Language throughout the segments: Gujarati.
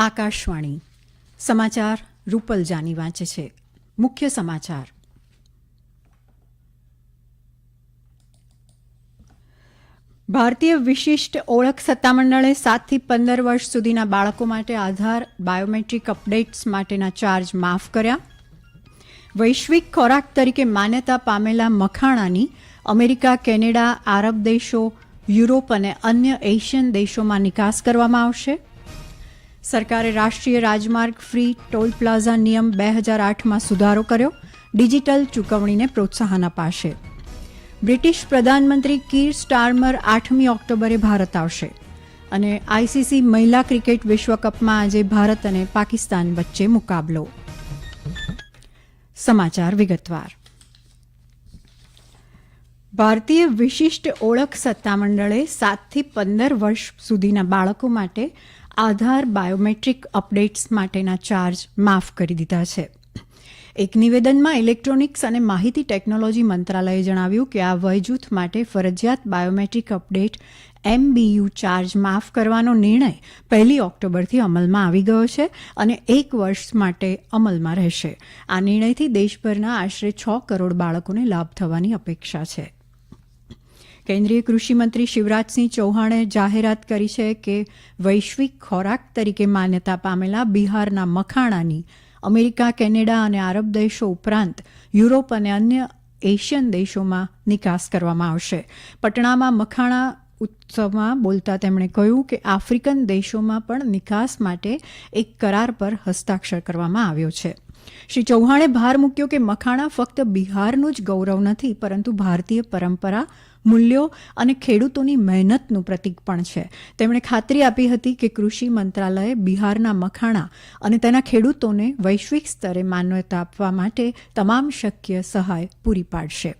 આકાશવાણી. સમાચાર રૂપલ જાની વાંચે છે. મુખ્ય સમાચાર. ભારતીય વિશિષ્ટ ઓળખ સત્તામંડળે સાતથી પંદર વર્ષ સુધીના બાળકો માટે આધાર, બાયોમેટ્રિક અપડેટ્સ માટેના ચાર્જ માફ કર્યા. વૈશ્વિક ખોરાક તરીકે માન્યતા પામેલા મખાણાની અમેરિકા, કેનેડા, આરબ દેશો, યુરોપ અને અન્ય એશિયન દેશોમાં નિકાસ કરવામાં આવશે. સરકારે રાષ્ટ્રીય રાજમાર્ગ ફ્રી ટોલ પ્લાઝા નિયમ બે હજાર આઠમાં સુધારો કર્યો. ડિજિટલ ચૂકવણીને પ્રોત્સાહન અપાશે. બ્રિટિશ પ્રધાનમંત્રી કીર સ્ટારમર આઠમી ઓક્ટોબરે ભારત આવશે. અને આઈસીસી મહિલા ક્રિકેટ વિશ્વકપમાં આજે ભારત અને પાકિસ્તાન વચ્ચે મુકાબલો. સમાચાર વિગતવાર. ભારતીય વિશિષ્ટ ઓળખ સત્તામંડળે સાતથી પંદર વર્ષ સુધીના બાળકો માટે આધાર બાયોમેટ્રિક અપડેટ્સ માટેના ચાર્જ માફ કરી દીધા છે. એક નિવેદનમાં ઇલેક્ટ્રોનિક્સ અને માહિતી ટેકનોલોજી મંત્રાલયે જણાવ્યું કે આ વયજૂથ માટે ફરજિયાત બાયોમેટ્રિક અપડેટ એમબીયુ ચાર્જ માફ કરવાનો નિર્ણય પહેલી ઓક્ટોબરથી અમલમાં આવી ગયો છે અને એક વર્ષ માટે અમલમાં રહેશે. આ નિર્ણયથી દેશભરના આશરે છ કરોડ બાળકોને લાભ થવાની અપેક્ષા છે. કેન્દ્રીય કૃષિમંત્રી શિવરાજસિંહ ચૌહાણે જાહેરાત કરી છે કે વૈશ્વિક ખોરાક તરીકે માન્યતા પામેલા બિહારના મખાણાની અમેરિકા, કેનેડા અને આરબ દેશો ઉપરાંત યુરોપ અને અન્ય એશિયન દેશોમાં નિકાસ કરવામાં આવશે. પટણામાં મખાણા ઉત્સવમાં બોલતા તેમણે કહ્યું કે આફ્રિકન દેશોમાં પણ નિકાસ માટે એક કરાર પર હસ્તાક્ષર કરવામાં આવ્યો છે. શ્રી ચૌહાણે ભાર મૂક્યો કે મખાણા ફક્ત બિહારનું જ ગૌરવ નથી, પરંતુ ભારતીય પરંપરા મૂલ્યો અને ખેડૂતોની મહેનતનું પ્રતીક પણ છે. તેમણે ખાતરી આપી હતી કે કૃષિ મંત્રાલયે બિહારના મખાણા અને તેના ખેડૂતોને વૈશ્વિક સ્તરે માન્યતા આપવા માટે તમામ શક્ય સહાય પૂરી પાડશે.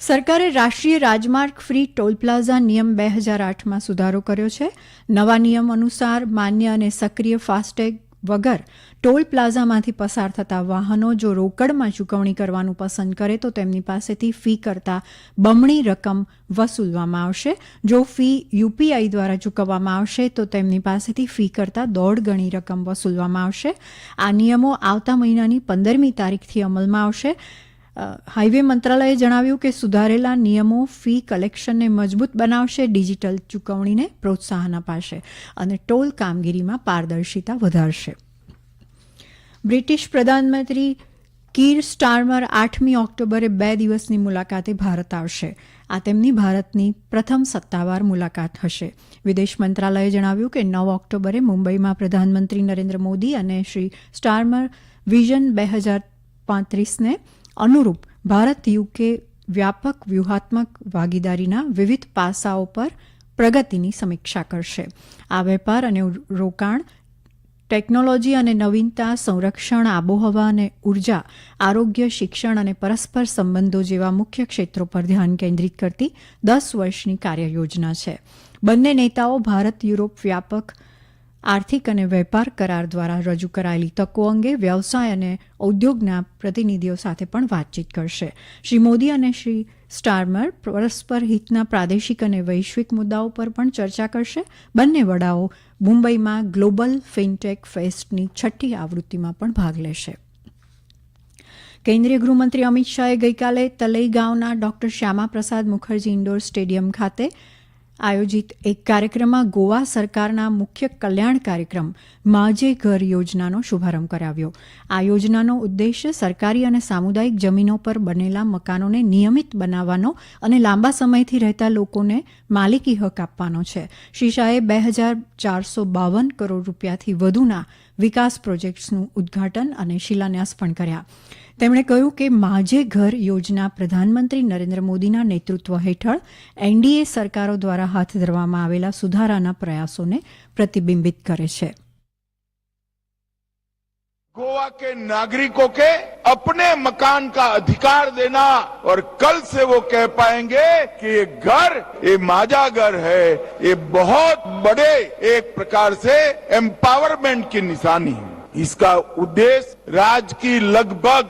સરકારે રાષ્ટ્રીય રાજમાર્ગ ફ્રી ટોલ પ્લાઝા નિયમ બે હજાર આઠમાં સુધારો કર્યો છે. નવા નિયમ અનુસાર માન્ય અને સક્રિય ફાસ્ટેગ વગર ટોલ પ્લાઝામાંથી પસાર થતા વાહનો જો રોકડમાં ચૂકવણી કરવાનું પસંદ કરે તો તેમની પાસેથી ફી કરતાં બમણી રકમ વસૂલવામાં આવશે. જો ફી યુપીઆઈ દ્વારા ચૂકવવામાં આવશે તો તેમની પાસેથી ફી કરતાં દોઢ ગણી રકમ વસૂલવામાં આવશે. આ નિયમો આવતા મહિનાની પંદરમી તારીખથી અમલમાં આવશે. હાઈવે મંત્રાલયે જણાવ્યું કે સુધારેલા નિયમો ફી કલેક્શનને મજબૂત બનાવશે, ડિજિટલ ચૂકવણીને પ્રોત્સાહન અપાશે અને ટોલ કામગીરીમાં પારદર્શિતા વધારશે. બ્રિટિશ પ્રધાનમંત્રી કીર સ્ટારમર આઠમી ઓક્ટોબરે બે દિવસની મુલાકાતે ભારત આવશે. આ તેમની ભારતની પ્રથમ સત્તાવાર મુલાકાત હશે. વિદેશ મંત્રાલયે જણાવ્યું કે નવ ઓક્ટોબરે મુંબઈમાં પ્રધાનમંત્રી નરેન્દ્ર મોદી અને શ્રી સ્ટારમર વિઝન બે હજાર પાંત્રીસને અનુરૂપ ભારત યુકે વ્યાપક વ્યૂહાત્મક ભાગીદારીના વિવિધ પાસાઓ પર પ્રગતિની સમીક્ષા કરશે. આ વેપાર અને રોકાણ, ટેકનોલોજી અને નવીનતા, સંરક્ષણ, આબોહવા અને ઊર્જા, આરોગ્ય, શિક્ષણ અને પરસ્પર સંબંધો જેવા મુખ્ય ક્ષેત્રો પર ધ્યાન કેન્દ્રિત કરતી દસ વર્ષની કાર્યયોજના છે. બંને નેતાઓ ભારત યુરોપ વ્યાપક આર્થિક અને વેપાર કરાર દ્વારા રજૂ કરાયેલી તકો અંગે વ્યવસાય અને ઉદ્યોગના પ્રતિનિધિઓ સાથે પણ વાતચીત કરશે. શ્રી મોદી અને શ્રી સ્ટારમર પરસ્પર હિતના પ્રાદેશિક અને વૈશ્વિક મુદ્દાઓ પર પણ ચર્ચા કરશે. બંને વડાઓ મુંબઈમાં ગ્લોબલ ફિનટેક ફેસ્ટની છઠ્ઠી આવૃત્તિમાં પણ ભાગ લેશે. કેન્દ્રીય ગૃહમંત્રી અમિત શાહે ગઈકાલે તલઈગાંવના doctor Shyamaprasad Mukherjee indoor stadium ખાતે આયોજિત એક કાર્યક્રમમાં ગોવા સરકારના મુખ્ય કલ્યાણ કાર્યક્રમ માજે ઘર યોજનાનો શુભારંભ કરાવ્યો. આ યોજનાનો ઉદ્દેશ્ય સરકારી અને સામુદાયિક જમીનો પર બનેલા મકાનોને નિયમિત બનાવવાનો અને લાંબા સમયથી રહેતા લોકોને માલિકી હક આપવાનો છે. શ્રી શાહે બે હજાર ચારસો બાવન કરોડ રૂપિયાથી વધુના વિકાસ પ્રોજેક્ટ્સનું ઉદ્ઘાટન અને શિલાન્યાસ પણ કર્યા. તેમણે કહ્યું કે માઝે ઘર યોજના પ્રધાનમંત્રી નરેન્દ્ર મોદીના નેતૃત્વ હેઠળ એનડીએ સરકારો દ્વારા હાથ ધરવામાં આવેલા સુધારાના પ્રયાસોને પ્રતિબિંબિત કરે છે गोवा के नागरिकों के अपने मकान का अधिकार देना और कल से वो कह पाएंगे कि ये घर ये माजा घर है ये बहुत बड़े एक प्रकार से एम्पावरमेंट की निशानी है इसका उद्देश्य राज्य की लगभग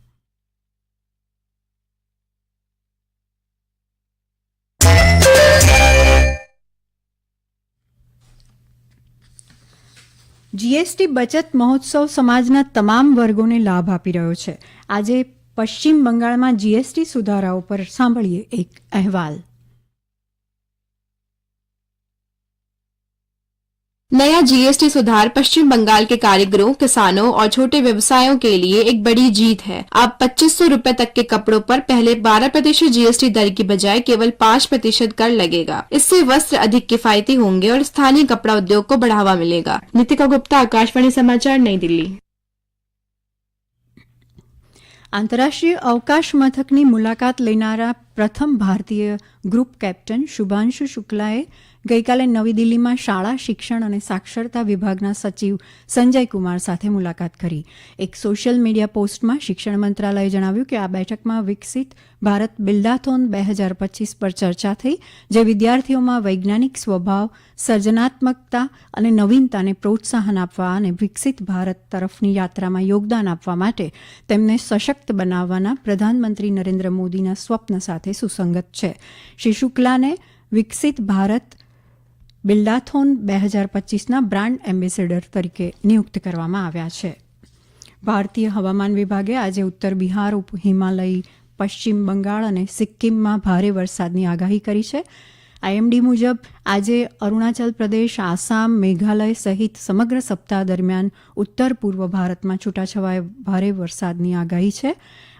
જીએસટી બચત મહોત્સવ સમાજના તમામ વર્ગોને લાભ આપી રહ્યો છે. આજે પશ્ચિમ બંગાળમાં જીએસટી સુધારાઓ પર સાંભળીએ એક અહેવાલ. नया जीएसटी सुधार पश्चिम बंगाल के कारीगरों किसानों और छोटे व्यवसायों के लिए एक बड़ी जीत है अब पच्चीस सौ रूपए तक के कपड़ों पर पहले 12 प्रतिशत जीएसटी दर की बजाय केवल 5 प्रतिशत कर लगेगा इससे वस्त्र अधिक किफायती होंगे और स्थानीय कपड़ा उद्योग को बढ़ावा मिलेगा नितिका गुप्ता आकाशवाणी समाचार नई दिल्ली આંતરરાષ્ટ્રીય અવકાશ મથકની મુલાકાત લેનારા પ્રથમ ભારતીય ગ્રુપ કેપ્ટન શુભાંશુ શુક્લાએ ગઈકાલે નવી દિલ્હીમાં શાળા, શિક્ષણ અને સાક્ષરતા વિભાગના સચિવ સંજય કુમાર સાથે મુલાકાત કરી. એક સોશિયલ મીડિયા પોસ્ટમાં શિક્ષણ મંત્રાલયે જણાવ્યું કે આ બેઠકમાં વિકસિત ભારત બિલ્ડાથોન બે હજાર પચીસ પર ચર્ચા થઈ, જે વિદ્યાર્થીઓમાં વૈજ્ઞાનિક સ્વભાવ, સર્જનાત્મકતા અને નવીનતાને પ્રોત્સાહન આપવા અને વિકસિત ભારત તરફની યાત્રામાં યોગદાન આપવા માટે તેમને સશક્ત બનાવવાના પ્રધાનમંત્રી નરેન્દ્ર મોદીના સ્વપ્ન સાથે સુસંગત છે. શ્રી શુક્લાને વિકસિત ભારત બિલ્ડાથોન બે હજાર પચીસના બ્રાન્ડ એમ્બેસેડર તરીકે નિયુક્ત કરવામાં આવ્યા છે. ભારતીય હવામાન વિભાગે આજે ઉત્તર બિહાર, ઉપ હિમાલય, પશ્ચિમ બંગાળ અને સિક્કિમમાં ભારે વરસાદની આગાહી કરી છે. આઈએમડી મુજબ આજે અરુણાચલ પ્રદેશ, આસામ, મેઘાલય સહિત સમગ્ર સપ્તાહ દરમિયાન ઉત્તર પૂર્વ ભારતમાં છૂટાછવાયા ભારે વરસાદની આગાહી છે.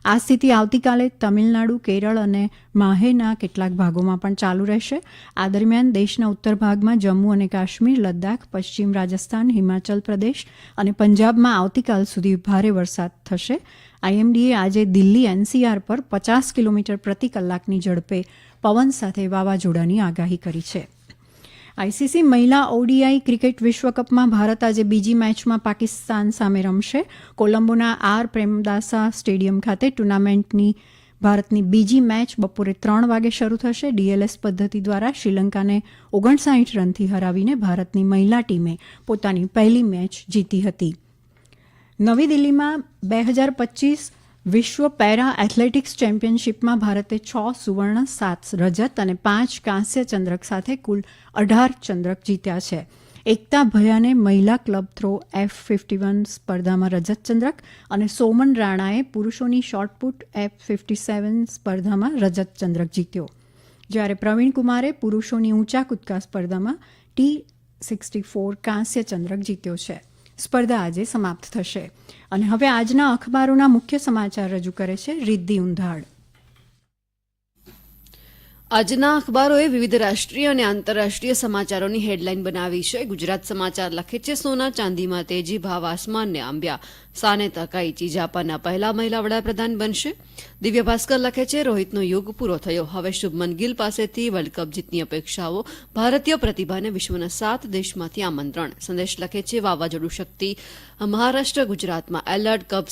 આ સ્થિતિ આવતીકાલે તમિલનાડુ, કેરળ અને માહેના કેટલાક ભાગોમાં પણ ચાલુ રહેશે. આ દરમિયાન દેશના ઉત્તર ભાગમાં જમ્મુ અને કાશ્મીર, લદ્દાખ, પશ્ચિમ રાજસ્થાન, હિમાચલ પ્રદેશ અને પંજાબમાં આવતીકાલ સુધી ભારે વરસાદ થશે. આઈએમડીએ આજે દિલ્હી એનસીઆર પર પચાસ કિલોમીટર પ્રતિ કલાકની ઝડપે પવન સાથે વાવાઝોડાની આગાહી કરી છે. આઈસીસી મહિલા ઓડીઆઈ ક્રિકેટ વિશ્વકપમાં ભારત આજે બીજી મેચમાં પાકિસ્તાન સામે રમશે. કોલંબોના આર પ્રેમદાસા સ્ટેડિયમ ખાતે ટુર્નામેન્ટની ભારતની બીજી મેચ બપોરે ત્રણ વાગે શરૂ થશે. ડીએલએસ પદ્ધતિ દ્વારા શ્રીલંકાને ઓગણસાઠ રનથી હરાવીને ભારતની મહિલા ટીમે પોતાની પહેલી મેચ જીતી હતી. નવી દિલ્હીમાં બે હજાર પચીસ વિશ્વ પેરા એથ્લેટિક્સ ચેમ્પિયનશિપમાં ભારતે છ સુવર્ણ, સાત રજત અને પાંચ કાંસ્ય ચંદ્રક સાથે કુલ અઢાર ચંદ્રક જીત્યા છે. એકતા ભયાને મહિલા club throw F fifty one સ્પર્ધામાં રજત ચંદ્રક અને સોમન રાણાએ પુરુષોની શોર્ટપુટ એફ ફિફ્ટી સેવન સ્પર્ધામાં રજત ચંદ્રક જીત્યો. જ્યારે પ્રવીણ કુમારે પુરુષોની ઊંચા કૂદકા સ્પર્ધામાં ટી સિક્સટી ફોર કાંસ્ય ચંદ્રક જીત્યો છે. સ્પર્ધા આજે સમાપ્ત થશે. અને હવે આજના અખબારોના મુખ્ય સમાચાર રજૂ કરે છે રિદ્ધિ ઉંધાડ આજના અખબારોએ વિવિધ રાષ્ટ્રીય અને આંતરરાષ્ટ્રીય સમાચારોની હેડલાઇન બનાવી છે. ગુજરાત સમાચાર લખે છે, સોના ચાંદીમાં તેજી, ભાવ આસમાનને આંબ્યા. સાને તકાઈચી જાપાનના પહેલા મહિલા વડાપ્રધાન બનશે. દિવ્ય ભાસ્કર લખે છે, રોહિતનો યુગ પૂરો થયો. હવે શુભમન ગિલ પાસેથી વર્લ્ડ કપ જીતની અપેક્ષાઓ ભારતીય પ્રતિભાને વિશ્વના સાત દેશમાંથી આમંત્રણ. સંદેશ લખે છે, વાવાઝોડું શક્તિ, મહારાષ્ટ્ર ગુજરાતમાં એલર્ટ, કપ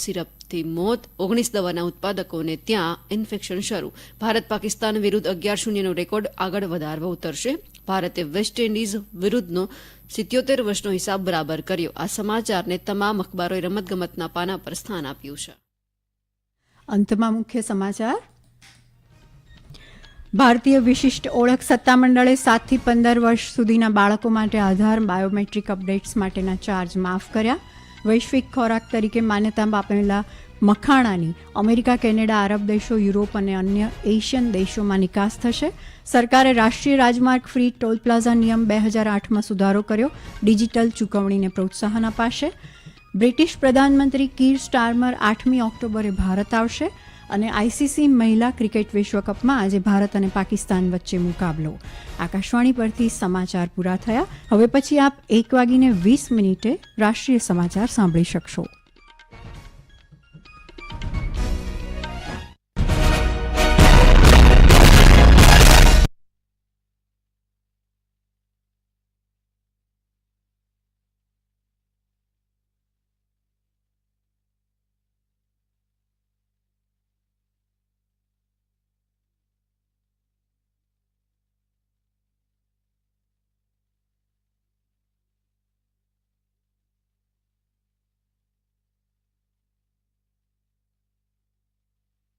સિરપથી મોત ઓગણીસ દવાના ઉત્પાદકોને ત્યાં ઇન્ફેક્શન શરૂ. ભારત પાકિસ્તાન વિરુદ્ધ અગિયાર શૂન્યનો રેકોર્ડ આગળ વધારવા ઉતરશે. ભારતે વેસ્ટ ઇન્ડિઝ વિરુદ્ધનો સિત્યોતેર વર્ષનો હિસાબ બરાબર કર્યો. આ સમાચારને તમામ અખબારોએ રમતગમતના પાના પર સ્થાન આપ્યું છે. અંતમાં મુખ્ય સમાચાર. ભારતીય વિશિષ્ટ ઓળખ સત્તામંડળે સાતથી પંદર વર્ષ સુધીના બાળકો માટે આધાર, બાયોમેટ્રિક અપડેટ્સ માટેના ચાર્જ માફ કર્યા. વૈશ્વિક ખોરાક તરીકે માન્યતા પામેલા મખાણાની અમેરિકા, કેનેડા, આરબ દેશો, યુરોપ અને અન્ય એશિયન દેશોમાં નિકાસ થશે. સરકારે રાષ્ટ્રીય રાજમાર્ગ ફ્રી ટોલ પ્લાઝા નિયમ બે હજાર આઠમાં સુધારો કર્યો. ડિજિટલ ચૂકવણીને પ્રોત્સાહન અપાશે. બ્રિટિશ પ્રધાનમંત્રી કીર સ્ટાર્મર આઠમી ઓક્ટોબરે ભારત આવશે. અને આઈસીસી મહિલા ક્રિકેટ વિશ્વકપમાં આજે ભારત અને પાકિસ્તાન વચ્ચે મુકાબલો. આકાશવાણી પરથી સમાચાર પૂરા થયા. હવે પછી આપ એક વાગીને વીસ મિનિટે રાષ્ટ્રીય સમાચાર સાંભળી શકશો.